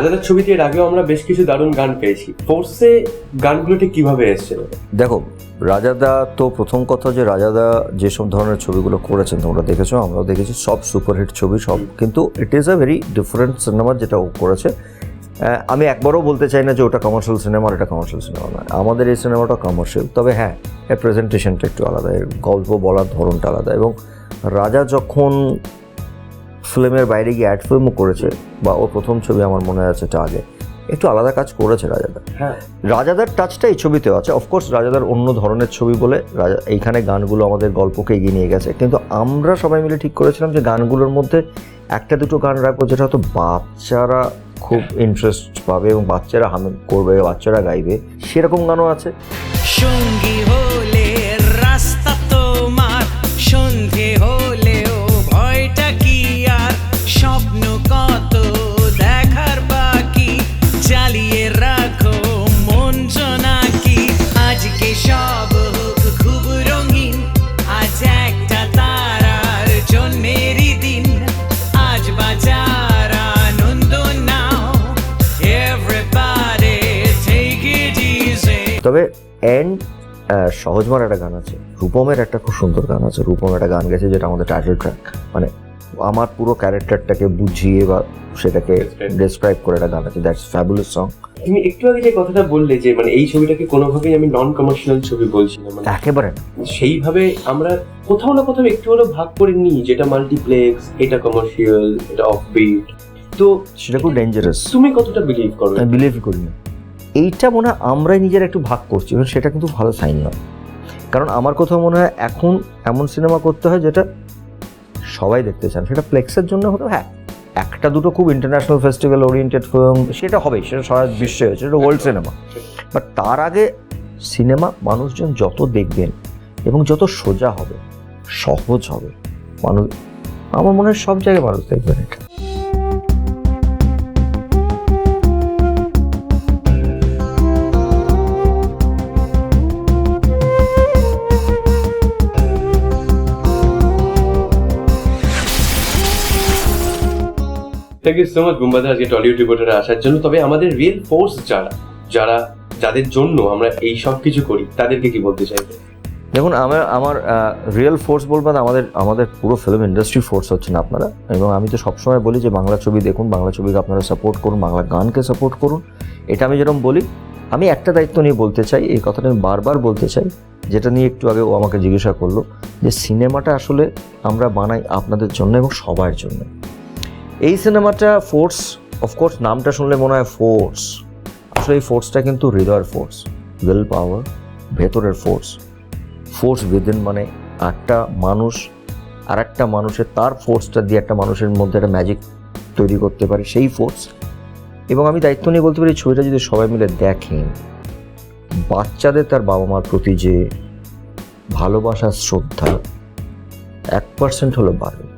রাজাদার ছবিতে এর আগেও আমরা বেশ কিছু দারুণ গান পেয়েছি। ফোর্সে গানগুলো ঠিক কীভাবে এসেছিল দেখো রাজাদা তো প্রথম কথা যে রাজাদা যেসব ধরনের ছবিগুলো করেছেন তোমরা দেখেছ আমরাও দেখেছি সব সুপারহিট ছবি সব। কিন্তু it is a very different cinema যেটা ও করেছে। আমি একবারও বলতে চাই না যে ওটা কমার্শিয়াল সিনেমা আর এটা কমার্শিয়াল সিনেমা নয়। আমাদের এই সিনেমাটা কমার্শিয়াল তবে হ্যাঁ এর প্রেজেন্টেশনটা একটু আলাদা এর গল্প বলার ধরনটা আলাদা। এবং রাজা যখন ফিল্মের বাইরে গিয়ে অ্যাড ফিল্মও করেছে বা ওর প্রথম ছবি আমার মনে আছে এটা আগে। একটু আলাদা কাজ করেছে রাজাদা হ্যাঁ। রাজাদার টাচটা এই ছবিতেও আছে। অফকোর্স রাজাদার অন্য ধরনের ছবি বলে রাজা এইখানে গানগুলো আমাদের গল্পকে এগিয়ে নিয়ে গেছে। কিন্তু আমরা সবাই মিলে ঠিক করেছিলাম যে গানগুলোর মধ্যে একটা দুটো গান রাখব যেটা হয়তো বাচ্চারা খুব ইন্টারেস্ট পাবে এবং বাচ্চারা হাম করবে বাচ্চারা গাইবে। সেরকম গানও আছে। সঙ্গী তবে এন্ড সহজমার একটা গান আছে। রূপমের একটা খুব সুন্দর গান আছে। রূপম একটা গান গেছে যেটা আমাদের টাইটেল ট্র্যাক মানে আমার পুরো ক্যারেক্টারটাকে বুঝিয়ে বা সেটাকে ডেসক্রাইব করে একটা গান আছে। দ্যাটস ফ্যাবুলাস সং তুমি একটু আগে যে কথাটা বললে যে মানে এই ছবিটাকে কোনোভাবেই আমি নন কমার্শিয়াল ছবি বলছি না মানে একেবারে সেইভাবে আমরা কোথাও না কোথাও একটু হলেও ভাগ করে নিই যেটা মাল্টিপ্লেক্স এটা কমার্শিয়াল এটা অফবিট তো সেটা খুব ডেঞ্জারাস তুমি কতটা বিলিভ করো আমি বিলিভ করি না। এইটা মনে হয় আমরাই নিজেরা একটু ভাগ করছি এবং সেটা কিন্তু ভালো সাইন নয়। কারণ আমার কোথাও মনে হয় এখন এমন সিনেমা করতে হয় যেটা সবাই দেখতে চান। সেটা প্লেক্সের জন্য হতো হ্যাঁ একটা দুটো খুব ইন্টারন্যাশনাল ফেস্টিভ্যাল ওরিয়েন্টেড ফিল্ম সেটা হবেই, সেটা সারা বিশ্বে হয়েছে, সেটা ওয়ার্ল্ড সিনেমা বাট তার আগে সিনেমা মানুষজন যত দেখবেন এবং যত সোজা হবে, সহজ হবে, মানুষ আমার মনে হয় সব জায়গায় মানুষ দেখবেন এটা। থ্যাংক ইউ সো মাচ বুম্বাদা আজকে টলিউড রিপোর্টারে আসার জন্য। তবে আমাদের রিয়েল ফোর্স যারা যারা, যাদের জন্য আমরা এই সব কিছু করি, তাদেরকে কি বলতে চাইবে? দেখুন, আমার আমার রিয়েল ফোর্স বলবেন আমাদের আমাদের পুরো ফিল্ম ইন্ডাস্ট্রি ফোর্স হচ্ছেন আপনারা। এবং আমি তো সবসময় বলি যে, বাংলা ছবি দেখুন, বাংলা ছবিকে আপনারা সাপোর্ট করুন, বাংলা গানকে সাপোর্ট করুন। এটা আমি যেরকম বলি, আমি একটা দায়িত্ব নিয়ে বলতে চাই, এই কথাটা আমি বারবার বলতে চাই, যেটা নিয়ে একটু আগে ও আমাকে জিজ্ঞাসা করল যে, সিনেমাটা আসলে আমরা বানাই আপনাদের জন্য এবং সবার জন্য। এই সিনেমাটা ফোর্স অফকোর্স নামটা শুনলে মনে হয় ফোর্স আসলে এই ফোর্সটা কিন্তু হৃদয়ের ফোর্স উইল পাওয়ার ভেতরের ফোর্স ফোর্স উইদিন মানে একটা মানুষ আর একটা মানুষের, তার ফোর্সটা দিয়ে একটা মানুষের মধ্যে একটা ম্যাজিক তৈরি করতে পারে সেই ফোর্স এবং আমি দায়িত্ব নিয়ে বলতে পারি ছবিটা যদি সবাই মিলে দেখেন, বাচ্চাদের তার বাবা মার প্রতি যে ভালোবাসা, শ্রদ্ধা, এক পার্সেন্ট হলো বাড়বে